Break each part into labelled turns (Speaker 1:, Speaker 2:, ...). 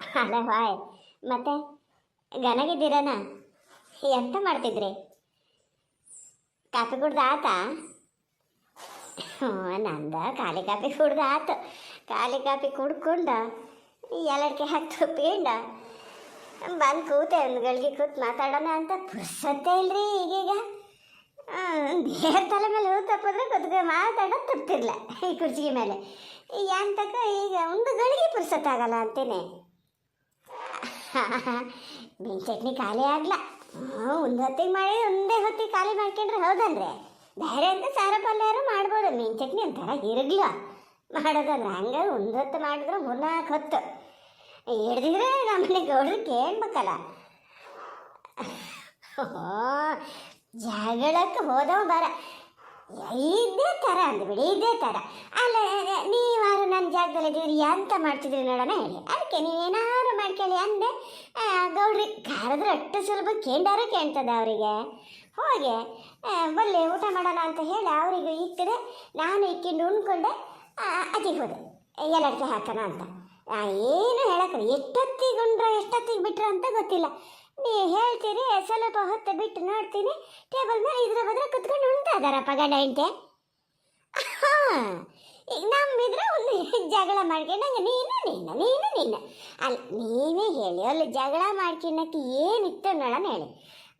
Speaker 1: ಅಲ್ಲ ಹಾಯ್ ಮತ್ತೆ ಗನಗಿದ್ದೀರನ ಎಂತ ಮಾಡ್ತಿದ್ರಿ? ಕಾಫಿ ಕುಡ್ದು ಆತಾ? ಹ್ಞೂ ನಂದ ಖಾಲಿ ಕಾಫಿ ಕುಡ್ದು ಆತು. ಖಾಲಿ ಕಾಫಿ ಕುಡ್ಕೊಂಡ ಎಲ್ಲಕ್ಕೆ ಹತ್ತು ಪೀಂಡ ಬಂದು ಕೂತೆ, ಒಂದು ಗಳಿಗೆ ಕೂತು ಮಾತಾಡೋಣ ಅಂತ ಪುರ್ಸತ್ತೆ ಇಲ್ರಿ ಈಗೀಗ. ದೇವ್ರ ತಲೆ ಮೇಲೆ ಹೂ ತಪ್ಪಿದ್ರೆ ಕುತ್ಕೊ, ಮಾತಾಡೋದು ಈ ಕುರ್ಚಿಗೆ ಮೇಲೆ. ಎಂತಕ್ಕ ಈಗ, ಒಂದು ಗಳಿಗೆ ಪುರ್ಸತ್ತಾಗಲ್ಲ ಅಂತೇನೆ. ಮೀನು ಚಟ್ನಿ ಖಾಲಿ ಆಗ್ಲ. ಹ್ಞೂ ಒಂದು ಹೊತ್ತಿಗೆ ಮಾಡಿ, ಒಂದೇ ಹೊತ್ತಿಗೆ ಖಾಲಿ ಮಾಡ್ಕೊಂಡ್ರೆ ಹೌದನ್ರಿ? ಬೇರೆ ಅಂತ ಸಾರ ಪಲ್ಯಾರು ಮಾಡ್ಬೋದು ಮೀನು ಚಟ್ನಿ ಒಂಥರ ಇರಗ್ಲ. ಮಾಡೋದಂದ್ರೆ ಹಂಗೆ ಒಂದು ಹೊತ್ತು ಮಾಡಿದ್ರೆ ಮೂರ್ನಾಲ್ಕು ಹೊತ್ತು. ಹಿಡ್ದಿದ್ರೆ ನಮ್ಮನೆ ಗೌಡ್ರು ಕೇಳ್ಬೇಕಲ್ಲ ಜಗಳಕ್ಕೆ ಹೋದವ ಬರ. ಇದೇ ಥರ ಅಂದ್ಬಿಡಿ, ಇದೇ ಥರ ಅಲ್ಲ, ನೀವಾರು ನನ್ನ ಜಾಗದಲ್ಲಿ ಇದ್ದೀರಿ ಎಂತ ಮಾಡ್ತಿದ್ರಿ ನೋಡೋಣ ಹೇಳಿ. ಅದಕ್ಕೆ ನೀವೇನಾರು ಮಾಡ್ಕೊಳ್ಳಿ ಅಂದೆ. ಗೌಡ್ರಿ ಕರೆದ್ರೆ ಅಷ್ಟು ಸುಲಭ ಕೇಂಡಾರು ಕೇಳ್ತದೆ ಅವರಿಗೆ. ಹೋಗಿ ಬಲ್ಲೆ ಊಟ ಮಾಡೋಣ ಅಂತ ಹೇಳಿ ಅವರಿಗೆ ಇಟ್ಟಿದೆ. ನಾನು ಇಕ್ಕಿಂಡು ಉಣ್ಕೊಂಡೆ. ಅತಿಗೆ ಹೋದೆ. ಎಲ್ಲಕ್ಕೆ ಹಾಕೋಣ ಅಂತ. ಏನು ಹೇಳಕ್ಕೆ ಎಷ್ಟೊತ್ತಿಗೆ ಉಂಡ್ರ, ಎಷ್ಟೊತ್ತಿಗೆ ಬಿಟ್ರ ಅಂತ ಗೊತ್ತಿಲ್ಲ. ನೀ ಹೇಳ್ತೀರಿ ಸ್ವಲ್ಪ ಹೊತ್ತು ಬಿಟ್ಟು ನೋಡ್ತೀನಿ. ಟೇಬಲ್ ಮೇಲೆ ಇದ್ರ ಬದ್ರ ಕುತ್ಕೊಂಡು ಉಣ್ತಾ ಇದಾರಪ್ಪ ಗಂಡ ಈಗ ನಮ್ಮಿದ್ರೆ ಒಂದು ಜಗಳ ಮಾಡ್ಕೊಂಡಂಗೆ ನೀನು ನೀನು ನೀನು ನೀನು. ಅಲ್ಲ ನೀವೇ ಹೇಳಿ, ಅಲ್ಲಿ ಜಗಳ ಮಾಡ್ಕೊಂಡಕ್ಕೆ ಏನಿತ್ತು ನೋಡೋಣ ಹೇಳಿ.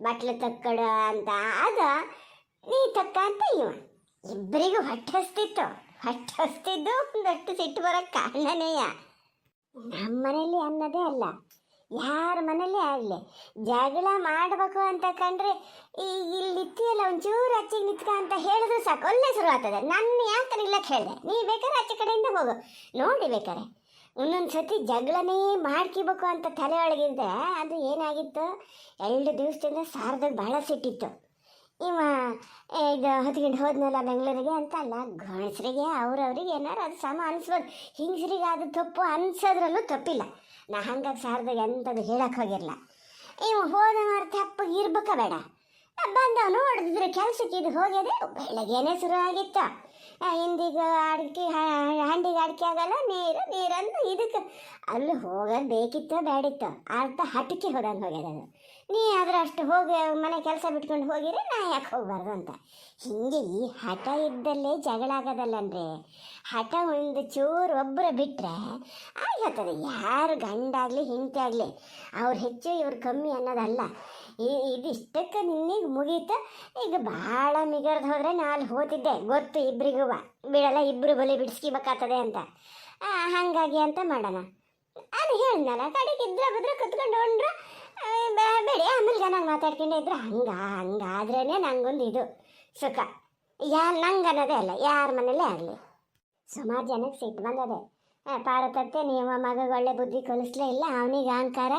Speaker 1: ಬಟ್ಲು ತಕ್ಕಡ ಅಂತ, ಅದ ನೀ ತಕ್ಕ ಅಂತ ಇವ. ಇಬ್ಬರಿಗೂ ಹೊಟ್ಟೆ ಹಸ್ತಿತ್ತು ಹೊಟ್ಟೆ ಹಸ್ತಿದ್ದು ಒಂದಷ್ಟು ಸಿಟ್ಟು ಬರೋಕ್ಕೆ ಕಾರಣನೇಯ ನಮ್ಮ ಮನೇಲಿ ಅನ್ನೋದೇ ಅಲ್ಲ. ಯಾರ ಮನೇಲಿ ಆಗಲಿ. ಜಗಳ ಮಾಡಬೇಕು ಅಂತ ಕಂಡ್ರೆ ಈ ಇಲ್ಲಿ ನಿತ್ತಿಯಲ್ಲ ಒಂಚೂರು ಅಚ್ಚಿಗೆ ನಿತ್ಕ ಅಂತ ಹೇಳಿದ್ರೆ ಸಾಕು. ಒಳ್ಳೆ ಶುರು ಆಗ್ತದೆ ನನ್ನ ಯಾಕೆ ನಿಲ್ಲಕ್ಕೆ ಹೇಳಿದೆ? ನೀ ಬೇಕಾದ್ರೆ ಆಚೆ ಕಡೆಯಿಂದ ಹೋಗು. ನೋಡಿ ಬೇಕಾರೆ ಒಂದೊಂದು ಸತಿ ಜಗಳನೇ ಮಾಡ್ಕಿಬೇಕು ಅಂತ ತಲೆ ಒಳಗಿದ್ರೆ ಅದು ಏನಾಗಿತ್ತು? ಎರಡು ದಿವಸದಿಂದ ಸಾರದಾಗ ಭಾಳ ಸಿಟ್ಟಿತ್ತು. ಇವ ಇದು ಹೊತ್ಕೊಂಡು ಹೋದ್ನಲ್ಲ ಬೆಂಗಳೂರಿಗೆ ಅಂತ ಅಲ್ಲ ಗಣಸರಿಗೆ ಅವ್ರವ್ರಿಗೆ ಏನಾರು ಅದು ಸಮ ಅನಿಸ್ಬೋದು. ಹಿಂಗಸರಿಗೆ ಅದು ತಪ್ಪು ಅನ್ಸೋದ್ರಲ್ಲೂ ತಪ್ಪಿಲ್ಲ. ನಾ ಹಂಗಾಗಿ ಸಾವಿರದ ಎಂಥದ್ದು ಹೇಳಕ್ಕೆ ಹೋಗಿರಲ್ಲ ಇವು ಹೋದ ತಪ್ಪಿಗೆ ಇರ್ಬೇಕ ಬೇಡ. ಬಂದವನು ಹೊಡೆದಿದ್ರೆ ಕೆಲಸಕ್ಕೆ ಇದು ಹೋಗಿದೆ ಬೆಳಗ್ಗೆನೆ ಶುರು ಆಗಿತ್ತು ಹಿಂದಿಗೆ ಅಡಿಕೆ ಹಂಡಿಗೆ ಅಡಿಕೆ ಆಗಲ್ಲ, ನೀರು, ನೀರನ್ನು ಇದಕ್ಕೆ ಅಲ್ಲಿ ಹೋಗೋದು ಬೇಕಿತ್ತು ಬೇಡಿತ್ತು ಅರ್ಧ ಹಟಕ್ಕೆ ಹೋದಂಗೆ ಹೋಗ್ಯದ ಅದು. ನೀ ಆದ್ರೆ ಅಷ್ಟು ಹೋಗಿ ಮನೆ ಕೆಲಸ ಬಿಟ್ಕೊಂಡು ಹೋಗಿರಿ ನಾ ಯಾಕೆ ಹೋಗ್ಬಾರ್ದು ಅಂತ. ಹಿಂಗೆ ಈ ಹಠ ಇದ್ದಲ್ಲೇ ಜಗಳ ಆಗೋದಲ್ಲನ್ರಿ. ಹಠ ಒಂದು ಚೂರು ಒಬ್ಬರು ಬಿಟ್ಟರೆ ಆಗಿರ್ತದೆ ಯಾರು ಗಂಡಾಗಲಿ, ಹೆಂಡತಿ ಅವ್ರು ಹೆಚ್ಚು ಇವ್ರು ಕಮ್ಮಿ ಅನ್ನೋದಲ್ಲ. ಇದಿಷ್ಟಕ್ಕೆ ನಿನ್ನಿಗೆ ಮುಗೀತು. ಈಗ ಭಾಳ ಮಿಗರ್ದು ಹೋದರೆ ನಾನು ಹೋತಿದ್ದೆ. ಗೊತ್ತು ಇಬ್ಬರಿಗೂ ಬಿಡಲ್ಲ ಇಬ್ಬರು ಬಲಿ ಬಿಡಿಸ್ಕಿಬೇಕಾಗ್ತದೆ ಅಂತ. ಹಾಗಾಗಿ ಅಂತ ಮಾಡೋಣ. ಅದು ಹೇಳಿದ್ನಲ್ಲ, ಕಡೆಗೆ ಇದ್ರ ಬದ್ರ ಕುತ್ಕೊಂಡು ಬೇ- ಬೇಡಿ. ಆಮೇಲೆ ಚೆನ್ನಾಗಿ ಮಾತಾಡ್ಕೊಂಡೆ ಇದ್ರೆ ಹಂಗ ಹಂಗಾದ್ರೇ ನಂಗೊಂದು ಇದು ಸುಖ. ಯಾರು ನಂಗೆ ಅನ್ನೋದೇ ಅಲ್ಲ, ಯಾರ ಮನೇಲೇ ಆಗಲಿ. ಸುಮಾರು ಜನಕ್ಕೆ ಸಿಟ್ಟು ಬಂದದೆ. ಪಾರತತ್ತೆ ನೀವು ಮಗಗೆ ಒಳ್ಳೆ ಬುದ್ಧಿ ಕಲಿಸ್ಲೇ ಇಲ್ಲ, ಅವನಿಗೆ ಅಹಂಕಾರ.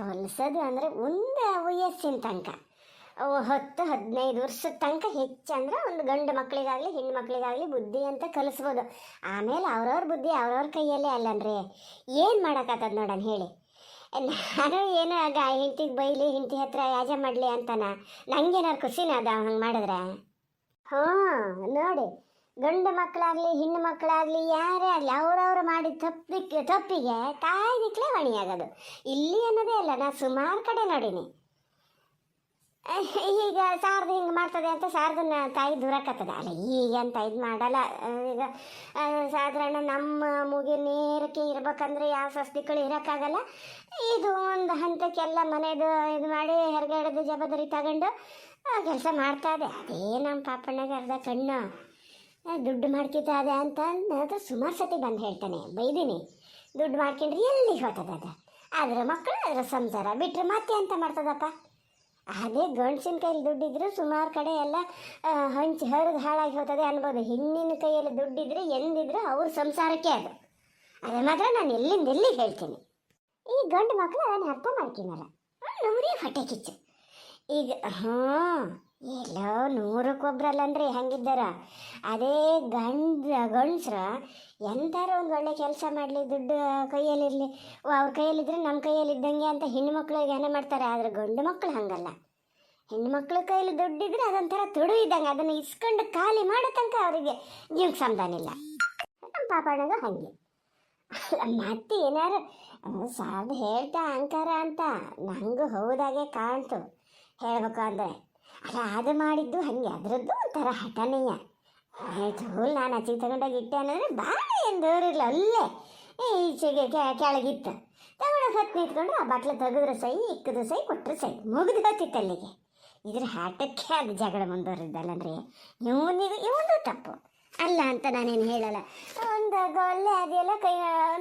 Speaker 1: ಕಲಿಸೋದು ಅಂದರೆ ಒಂದು ವಯಸ್ಸಿನ ತನಕ. ಹತ್ತು, ಹದಿನೈದು ವರ್ಷದ ತನಕ ಹೆಚ್ಚಂದ್ರೆ ಒಂದು ಗಂಡು ಮಕ್ಕಳಿಗಾಗಲಿ, ಹೆಣ್ಣು ಮಕ್ಕಳಿಗಾಗಲಿ ಬುದ್ಧಿ ಅಂತ ಕಲಿಸ್ಬೋದು. ಆಮೇಲೆ ಅವ್ರವ್ರ ಬುದ್ಧಿ ಅವ್ರವ್ರ ಕೈಯಲ್ಲೇ ಅಲ್ಲನ್ರಿ ಏನು ಮಾಡೋಕ್ಕಾಗ್ತದೆ ನೋಡೋಣ, ಹೇಳಿ. ನಾನು ಏನೋ ಆಗ ಹೆಂಡ್ತಿಗೆ ಬೈಲಿ, ಹೆಂಡತಿ ಹತ್ರ ಯಾಜ ಮಾಡಲಿ ಅಂತಾನ. ನಂಗೇನಾರು ಖುಷಿನ ಅದ ಹಂಗೆ ಮಾಡಿದ್ರೆ? ಹಾಂ ನೋಡಿ. ಗಂಡು ಮಕ್ಕಳಾಗಲಿ, ಹೆಣ್ಣು ಮಕ್ಕಳಾಗಲಿ, ಯಾರೇ ಆಗಲಿ, ಅವರವರು ಮಾಡಿದ ತಪ್ಪಿಗೆ ತಪ್ಪಿಗೆ ತಾಯಿ ದಿಕ್ಲೇ ಇಲ್ಲಿ ಅನ್ನೋದೇ ಅಲ್ಲ ನಾನು ಸುಮಾರು ಕಡೆ ನೋಡೀನಿ. ಈಗ ಸಾರ್ದು ಹಿಂಗೆ ಮಾಡ್ತದೆ ಅಂತ ಸಾರ್ದನ್ನ ತಾಯಿ ದೂರಕ್ಕತ್ತದ ಅಲ್ಲ ಈಗ ಅಂತ ಇದು ಮಾಡಲ್ಲ. ಈಗ ಸಾಧಾರಣ ನಮ್ಮ ಮುಗಿ ನೇರಕ್ಕೆ ಇರ್ಬೇಕಂದ್ರೆ ಯಾವ ಸಸ್ತಿಗಳು ಇರೋಕ್ಕಾಗಲ್ಲ. ಇದು ಒಂದು ಹಂತಕ್ಕೆಲ್ಲ ಮನೆದು ಇದು ಮಾಡಿ ಹೆರಗಡೆದು ಜವಾಬ್ದಾರಿ ತಗೊಂಡು ಕೆಲಸ ಮಾಡ್ತಾ ಇದೆ. ಅದೇ ನಮ್ಮ ಪಾಪಣ್ಣಗೆ ಅರ್ಧ ಕಣ್ಣು. ದುಡ್ಡು ಮಾಡ್ಕಿತಾದೆ ಅಂತ ನನ್ನ ಸುಮಾರು ಸತಿ ಬಂದು ಹೇಳ್ತಾನೆ, ಬೈದೀನಿ. ದುಡ್ಡು ಮಾಡ್ಕೊಂಡ್ರೆ ಎಲ್ಲಿ ಹೋಗ್ತದ ಅದು? ಅದ್ರ ಮಕ್ಕಳು ಅದರ ಸಂಸಾರ. ಬಿಟ್ಟರೆ ಮತ್ತೆ ಅಂತ ಮಾಡ್ತದಪ್ಪ? ಅದೇ ಗಂಡಸಿನ ಕೈಯಲ್ಲಿ ದುಡ್ಡಿದ್ರೆ ಸುಮಾರು ಕಡೆ ಎಲ್ಲ ಹಂಚಿ ಹರಿದು ಹಾಳಾಗಿ ಹೋಗ್ತದೆ ಅನ್ಬೋದು. ಹೆಣ್ಣಿನ ಕೈಯಲ್ಲಿ ದುಡ್ಡಿದ್ರೆ ಎಂದಿದ್ರು ಅವ್ರ ಸಂಸಾರಕ್ಕೆ ಅದು. ಅದು ಮಾತ್ರ ನಾನು ಎಲ್ಲಿಂದ ಎಲ್ಲಿ ಹೇಳ್ತೀನಿ. ಈ ಗಂಡು ಮಕ್ಕಳು ಅದನ್ನು ಅರ್ಥ ಮಾಡ್ಕೊಳಲ್ಲ ನೋಡಿ ಹೊಟ್ಟೆ ಕಿಚ್ಚು. ಈಗ, ಹಾಂ ಎಲ್ಲೋ ನೂರಕ್ಕೊಬ್ರಲ್ಲನ್ರಿ ಹಂಗಿದ್ದಾರ? ಅದೇ ಗಂಡ ಗಂಡಸ್ರ ಎಂಥಾರ ಒಂದು ಒಳ್ಳೆ ಕೆಲಸ ಮಾಡಲಿ, ದುಡ್ಡು ಕೈಯಲ್ಲಿರಲಿ. ಅವ್ರ ಕೈಯಲ್ಲಿದ್ದರೆ ನಮ್ಮ ಕೈಯಲ್ಲಿ ಇದ್ದಂಗೆ ಅಂತ ಹೆಣ್ಣು ಮಕ್ಕಳಿಗೆ ಏನೇ ಮಾಡ್ತಾರೆ, ಆದರೆ ಗಂಡು ಮಕ್ಕಳು ಹಂಗಲ್ಲ. ಹೆಣ್ಣು ಮಕ್ಕಳ ಕೈಯಲ್ಲಿ ದುಡ್ಡಿದ್ರೆ ಅದೊಂಥರ ತುಡು ಇದ್ದಂಗೆ, ಅದನ್ನು ಇಸ್ಕೊಂಡು ಖಾಲಿ ಮಾಡೋ ತನಕ ಅವರಿಗೆ ಜೀವಕ್ಕೆ ಸಮಾಧಾನ ಇಲ್ಲ. ನಮ್ಮ ಪಾಪಣ್ಣಗ ಹಾಗೆ. ಮತ್ತೆ ಏನಾರು ಸಾಬ್ ಹೇಳ್ತಾ ಅಂಕಾರ ಅಂತ, ನಂಗೂ ಹೌದಾಗೆ ಕಾಣ್ತು. ಹೇಳ್ಬೇಕು ಅಂದರೆ. ಅದು ಮಾಡಿದ್ದು, ಹಾಗೆ ಅದರದ್ದು ಒಂಥರ ಹಠನೀಯ. ಆಯ್ತು ನಾನು ಅಚ್ಚಿಗೆ ತಗೊಂಡೋಗಿ ಇಟ್ಟೆ ಅನ್ನೋದ್ರೆ ಬಾಳೆ ಏನು ದೂರಿಲ್ಲ ಅಲ್ಲೇ ಈಚೆಗೆ ಕೆಳಗಿತ್ತು. ತಗೊಂಡೋಗಿ ಹತ್ತು ನಿಂತ್ಕೊಂಡು ಆ ಬಟ್ಲು ತೆಗೆದ್ರೆ ಸೈ, ಇಕ್ಕಿದ್ರು ಸೈ ಕೊಟ್ಟರು ಸೈ, ಮುಗಿದು ಹೋಗ್ತಿತ್ತು ಅಲ್ಲಿಗೆ. ಇದ್ರ ಹಠಕ್ಕೆ ಅದು ಜಗಳ ಮುಂದುವರಿದ್ದಲ್ಲಂದ್ರೆ ಇವನಿಗೆ ಇವನು ತಪ್ಪು. ಅಲ್ಲ ಅಂತ ನಾನೇನು ಹೇಳಲ್ಲ. ಒಂದು ಗೊಲ್ಲೆ ಅದೆಲ್ಲ ಕೈ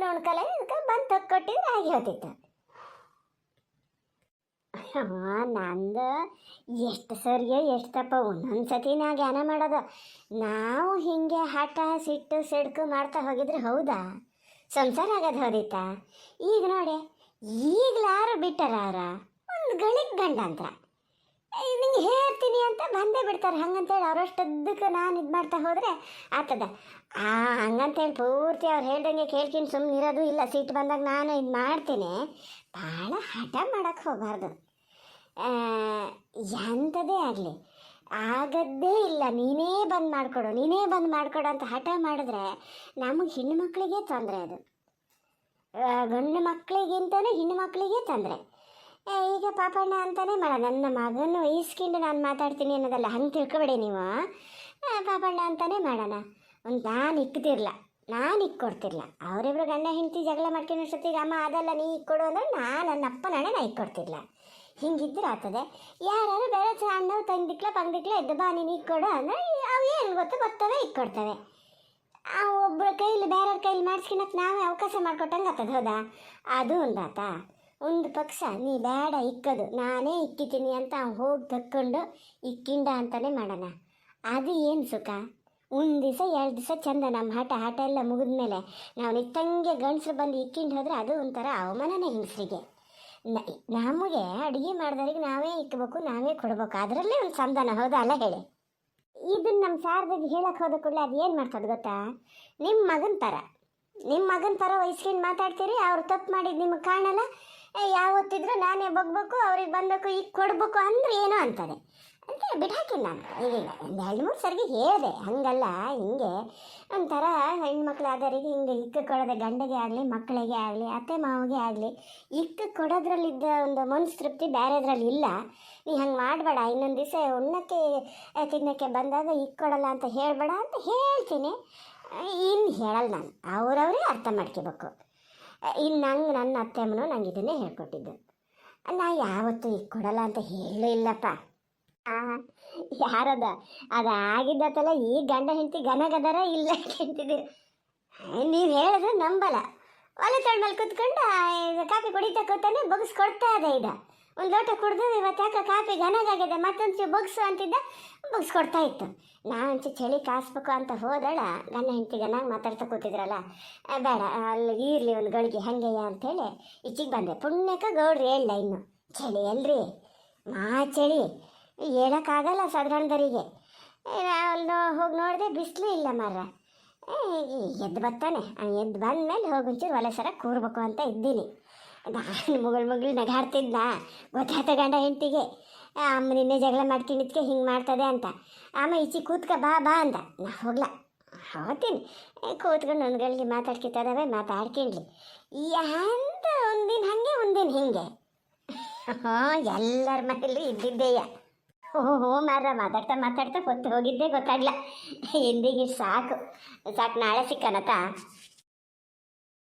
Speaker 1: ನೋಡ್ಕಲ್ಲ ಇದಕ್ಕೆ ಬಂದು ತಕ್ಕೊಟ್ಟಿದ್ರೆ ಆಗಿ ಹೋಗ್ತಿತ್ತು ಹಾಂ ನಂದು ಎಷ್ಟು ಸರಿಗೆ ಎಷ್ಟು ತಪ್ಪ ಒಂದೊಂದು ಸತಿ ನಾ ಜ್ಞಾನ ಮಾಡೋದು. ನಾವು ಹಿಂಗೆ ಹಠ ಸಿಟ್ಟು ಸಿಡ್ಕು ಮಾಡ್ತಾ ಹೋಗಿದ್ರೆ ಹೌದಾ? ಸಂಸಾರ ಆಗೋದು ಹೋದಿತ್ತಾ? ಈಗ ನೋಡಿ, ಈಗಲಾರು ಬಿಟ್ಟಾರ ಅವ್ರ ಒಂದು ಗಳಿಕ್ ಗಂಡಂತ್ರ. ನಿಂಗೆ ಹೇಳ್ತೀನಿ ಅಂತ ಬಂದೇ ಬಿಡ್ತಾರೆ. ಹಂಗಂತೇಳಿ ಅವರಷ್ಟದ್ದಕ್ಕೆ ನಾನು ಇದು ಮಾಡ್ತಾ ಹೋದರೆ ಆತದ ಆ, ಹಂಗಂತೇಳಿ ಪೂರ್ತಿ ಅವ್ರು ಹೇಳ್ದಂಗೆ ಕೇಳ್ತೀನಿ. ಸುಮ್ಮನೆ ಇರೋದು ಇಲ್ಲ. ಸೀಟ್ ಬಂದಾಗ ನಾನು ಇದು ಮಾಡ್ತೀನಿ. ಭಾಳ ಹಠ ಮಾಡೋಕ್ಕೆ ಹೋಗಬಾರ್ದು. ಎಂಥದೇ ಆಗಲಿ, ಆಗದ್ದೇ ಇಲ್ಲ, ನೀನೇ ಬಂದು ಮಾಡಿಕೊಡು, ನೀನೇ ಬಂದು ಮಾಡಿಕೊಡು ಅಂತ ಹಠ ಮಾಡಿದ್ರೆ ನಮಗೆ ಹೆಣ್ಣು ಮಕ್ಕಳಿಗೆ ತೊಂದರೆ ಅದು. ಗಂಡು ಮಕ್ಕಳಿಗಿಂತನೂ ಹೆಣ್ಣು ಮಕ್ಕಳಿಗೆ ತೊಂದರೆ. ಈಗ ಪಾಪಣ್ಣ ಅಂತಲೇ ಮಾಡ, ನನ್ನ ಮಗನ ವಹಿಸ್ಕೊಂಡು ನಾನು ಮಾತಾಡ್ತೀನಿ ಅನ್ನೋದಲ್ಲ, ಹಂಗೆ ತಿಳ್ಕೊಬೇಡಿ ನೀವು. ಪಾಪಣ್ಣ ಅಂತಲೇ ಮಾಡೋಣ. ಒಂದು ನಾನು ಇಕ್ತಿರ್ಲ. ನಾನು ಇಕ್ಕೊಡ್ತಿರ್ಲ ಅವರಿಬ್ರು ಗಂಡ ಹೆಂಡತಿ ಜಗಳ ಮಾಡ್ಕೊಂಡು ಅಷ್ಟೊತ್ತಿಗೆ ಅಮ್ಮ ಅದಲ್ಲ, ನೀ ಇಕ್ಕೊಡು ಅಂದ್ರೆ ನಾನು ನನ್ನ ಅಪ್ಪನ ನಾನು ನಾ ಇಕ್ಕೊಡ್ತಿರ್ಲ ಹಿಂಗಿದ್ರೆ ಆಗ್ತದೆ. ಯಾರು ಬೇರೆ ಚೆನ್ನಾಗಿ ತಂದಿಕ್ಲ ಪಂದಿಕ್ಲ ಎದ್ದು ಬಾ, ನೀನು ಇಕ್ಕೊಡು ಅಂದರೆ ಅವು ಏನು ಗೊತ್ತು ಬರ್ತವೆ ಇಕ್ಕೊಡ್ತವೆ ಆ ಒಬ್ಬರ ಕೈಲಿ ಬೇರೆಯವ್ರ ಕೈಲಿ ಮಾಡಿಸ್ಕೊಳಕ್ಕೆ ನಾವೇ ಅವಕಾಶ ಮಾಡಿಕೊಟ್ಟಂಗೆ ಆಗ್ತದೆ, ಹೌದಾ? ಅದು ಒಂದಾತ ಒಂದು ಪಕ್ಷ, ನೀ ಬೇಡ ಇಕ್ಕದು, ನಾನೇ ಇಕ್ಕಿತೀನಿ ಅಂತ ಹೋಗಿ ತಕ್ಕೊಂಡು ಇಕ್ಕಿಂಡ ಅಂತಲೇ ಮಾಡೋಣ. ಅದು ಏನು ಸುಖ? ಒಂದು ದಿವಸ ಎರಡು ದಿವಸ ಚಂದ ನಮ್ಮ ಹಠ ಹಠ ಎಲ್ಲ ಮುಗಿದ್ಮೇಲೆ ನಾವು ನಿತ್ತಂಗೆ ಗಂಡಸ್ರು ಬಂದು ಇಕ್ಕಿಂಡು ಹೋದರೆ ಅದು ಒಂಥರ ಅವಮಾನನೇ ಹಿಂಸರಿಗೆ. ನಮಗೆ ಅಡುಗೆ ಮಾಡಿದವ್ರಿಗೆ ನಾವೇ ಇಕ್ಕಬೇಕು ನಾವೇ ಕೊಡ್ಬೇಕು. ಅದರಲ್ಲೇ ಒಂದು ಸಂಧಾನ ಹೌದಾ? ಅಲ್ಲ ಹೇಳಿ. ಇದನ್ನ ನಮ್ಮ ಸಾರದಾಗ ಹೇಳಕ್ಕೆ ಹೋದ ಕೂಡಲೇ ಅದು ಏನು ಮಾಡ್ತದೆ ಗೊತ್ತಾ? ನಿಮ್ಮ ಮಗನ ಥರ ನಿಮ್ಮ ಮಗನ ಥರ ವಹಿಸ್ಕೊಂಡು ಮಾತಾಡ್ತೀರಿ ಅವ್ರು ತಪ್ಪು ಮಾಡಿದ್ದು ನಿಮಗೆ ಕಾಣಲ್ಲ. ಏ, ಯಾವತ್ತಿದ್ರೂ ನಾನೇ ಬಗ್ಬೇಕು ಅವ್ರಿಗೆ ಬಂದಬೇಕು ಈಗ ಕೊಡಬೇಕು ಅಂದ್ರೆ ಏನೋ ಅಂತದೆ ಅಂತ ಬಿಟ್ಟಾಕಿಲ್ಲ ನಾನು. ಒಂದು ಎರಡು ಮೂರು ಸರಿಗೆ ಹೇಳಿದೆ ಹಂಗಲ್ಲ ಹಿಂಗೆ ಒಂಥರ ಹೆಣ್ಮಕ್ಳಾದವರಿಗೆ ಹಿಂಗೆ ಇಕ್ಕ ಕೊಡೋದೆ ಗಂಡಗೆ ಆಗಲಿ ಮಕ್ಕಳಿಗೆ ಆಗಲಿ ಅತ್ತೆ ಮಾವಿಗೆ ಆಗಲಿ ಇಕ್ಕ ಕೊಡೋದ್ರಲ್ಲಿದ್ದ ಒಂದು ಮನಸ್ಸು ತೃಪ್ತಿ ಬೇರೆದ್ರಲ್ಲಿ ಇಲ್ಲ. ನೀ ಹಂಗೆ ಮಾಡಬೇಡ ಇನ್ನೊಂದು ದಿವಸ ಉಣ್ಣಕ್ಕೆ ತಿನ್ನಕ್ಕೆ ಬಂದಾಗ ಇಕ್ಕೊಡಲ್ಲ ಅಂತ ಹೇಳಬೇಡ ಅಂತ ಹೇಳ್ತೀನಿ. ಇನ್ನು ಹೇಳಲ್ಲ ನಾನು. ಅವರವರೇ ಅರ್ಥ ಮಾಡ್ಕೋಬೇಕು. ಇನ್ನು ನಂಗೆ ನನ್ನ ಅತ್ತೆಮ್ಮನು ನಂಗೆ ಇದನ್ನೇ ಹೇಳ್ಕೊಟ್ಟಿದ್ದು. ನಾ ಯಾವತ್ತೂ ಇಕ್ಕೊಡಲ್ಲ ಅಂತ ಹೇಳಲೂ ಇಲ್ಲಪ್ಪ. ಆ, ಯಾರದ? ಅದು ಆಗಿದ್ದತ್ತಲ್ಲ ಈ ಗಂಡ ಹೆಂಡತಿ ಗನಗದರ ಇಲ್ಲ ಕೆಂತಿದ್ದೀರಿ ನೀವು ಹೇಳಿದ್ರೆ ನಂಬಲ್ಲ. ಒಲೆ ಮೇಲೆ ಕುತ್ಕೊಂಡು ಕಾಫಿ ಕುಡಿತಾ ಕೂತಾನೆ ಬಗ್ಸ್ ಕೊಡ್ತಾ ಇದೆ ಇದ ಒಂದು ಲೋಟ ಕುಡಿದು ಇವತ್ತು ಯಾಕೆ ಕಾಫಿ ಘನಗಾಗಿದೆ ಮತ್ತೊಂದು ಬಗ್ಸು ಅಂತಿದ್ದ, ಬಗ್ಸ್ ಕೊಡ್ತಾ ಇತ್ತು. ನಾವಂಚು ಚಳಿ ಕಾಸ್ಬೇಕು ಅಂತ ಹೋದಳ, ಗಂಡ ಹೆಂಡತಿ ಗನಾಗ ಮಾತಾಡ್ತಾ ಕೂತಿದ್ರಲ್ಲ. ಬೇಡ, ಅಲ್ಲಿ ಇರಲಿ ಒಂದು ಗಳಿಗೆ ಹಂಗೆಯ ಅಂಥೇಳಿ ಈಚಿಗೆ ಬಂದೆ. ಪುಣ್ಯಕ್ಕೆ ಗೌಡ್ರಿ ಹೇಳ ಇನ್ನು. ಚಳಿ ಅಲ್ರಿ? ಮಾ ಚಳಿ. ಹೇಳೋಕ್ಕಾಗಲ್ಲ ಸಾಧಾರಣದರಿಗೆ ಅಲ್ಲಿ ಹೋಗಿ ನೋಡಿದೆ ಬಿಸಿಲು ಇಲ್ಲ ಮರ ಎದ್ದು ಬರ್ತಾನೆ. ಎದ್ದು ಬಂದಮೇಲೆ ಹೋಗಿ ಒಂಚೂರು ಒಲೆ ಸರ ಕೂರ್ಬೇಕು ಅಂತ ಇದ್ದೀನಿ. ನಾನು ಮುಗಳು ಮುಗಳು ನಗಾಡ್ತಿದ್ದ ಗೊತ್ತಾಯ್ತ ಗಂಡ ಹೆಂಡತಿಗೆ. ಅಮ್ಮ ನಿನ್ನೆ ಜಗಳ ಮಾಡ್ಕೊಂಡಿದ್ಕೆ ಹಿಂಗೆ ಮಾಡ್ತದೆ ಅಂತ. ಅಮ್ಮ ಈಚಿ ಕೂತ್ಕ ಬಾ ಬಾ ಅಂದ. ನಾ ಹೋಗ್ಲ. ಹೋಗ್ತೀನಿ. ಕೂತ್ಕೊಂಡು ಒಂದು ಮಾತಾಡ್ಕಿತ್ತದವೇ ಮಾತಾಡ್ಕಿತ್ತದವೆ ಮಾತಾಡ್ಕೊಂಡ್ಲಿ ಅಂತ ಒಂದಿನ ಹಾಗೆ, ಒಂದಿನ ಹಿಂಗೆ. ಹಾಂ, ಎಲ್ಲರ ಮನೇಲಿ ಇದ್ದಿದ್ದೇಯ. ಓಹೋ ಮಾರ ಮಾತಾಡ್ತಾ ಮಾತಾಡ್ತಾ ಹೊತ್ತು ಹೋಗಿದ್ದೆ ಗೊತ್ತಾಗ್ಲ. ಎಂದಿಗೆ ಸಾಕು. ಸಾಕು ನಾಳೆ ಸಿಕ್ಕನತ್ತ?